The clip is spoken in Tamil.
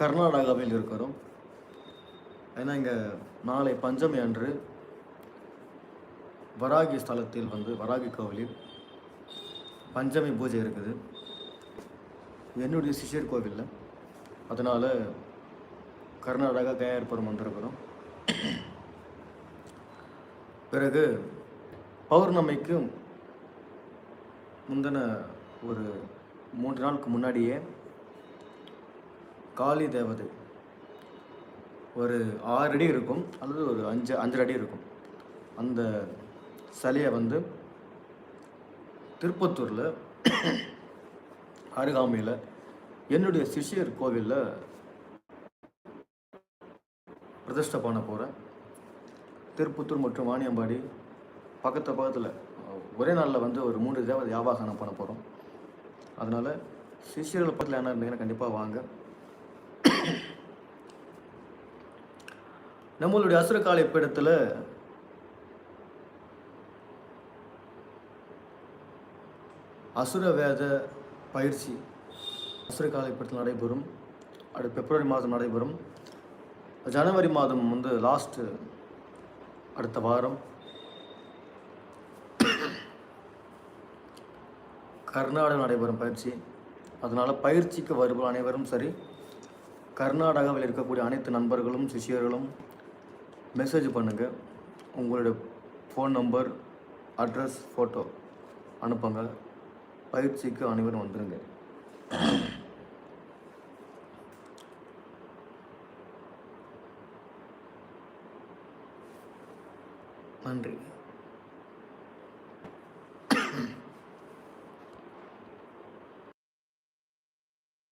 கர்நாடகாவில் இருக்கிறோம். ஏன்னா இங்கே நாளை பஞ்சமி அன்று வராகி ஸ்தலத்தில் வந்து வராகி கோவிலில் பஞ்சமி பூஜை இருக்குது. என்னுடைய சிஷ்யர் கோவிலில். அதனால் கர்நாடகா கயார்புரம் வந்திருக்கிறோம். பிறகு பௌர்ணமிக்கு முந்தின ஒரு மூன்று நாளுக்கு முன்னாடியே காளி தேவதை. ஒரு ஆறு அடி இருக்கும். அல்லது ஒரு அஞ்சு அஞ்சரை அடி இருக்கும். அந்த சிலையை வந்து திருப்பத்தூரில் அருகாமையில் என்னுடைய சிஷ்யர் கோவிலில் பிரதிஷ்டை பண்ண போகிறேன் திருப்பத்தூர் மற்றும் வாணியம்பாடி பக்கத்து பக்கத்தில் ஒரே நாளில் வந்து ஒரு மூன்று தேவதை யாவாகனம் பண்ண போகிறோம் அதனால் சிஷியர்கள் பக்கத்தில் என்ன இருந்தீங்கன்னா கண்டிப்பாக வாங்க. நம்மளுடைய அசுரகால பீடத்தில் அசுர வேத பயிற்சி அசுரகால பீடத்தில் நடைபெறும். அடுத்து பிப்ரவரி மாதம் நடைபெறும். ஜனவரி மாதம் வந்து லாஸ்ட்டு அடுத்த வாரம். கர்நாடகா நடைபெறும் பயிற்சி. அதனால் பயிற்சிக்கு வருபவர் அனைவரும் சரி கர்நாடகாவில் இருக்கக்கூடிய அனைத்து நண்பர்களும் சிஷியர்களும் மெசேஜ் பண்ணுங்கள் உங்களுடைய ஃபோன் நம்பர் அட்ரஸ் ஃபோட்டோ அனுப்புங்க. பயிற்சிக்கு அனைவரும் வந்துடுங்க நன்றி.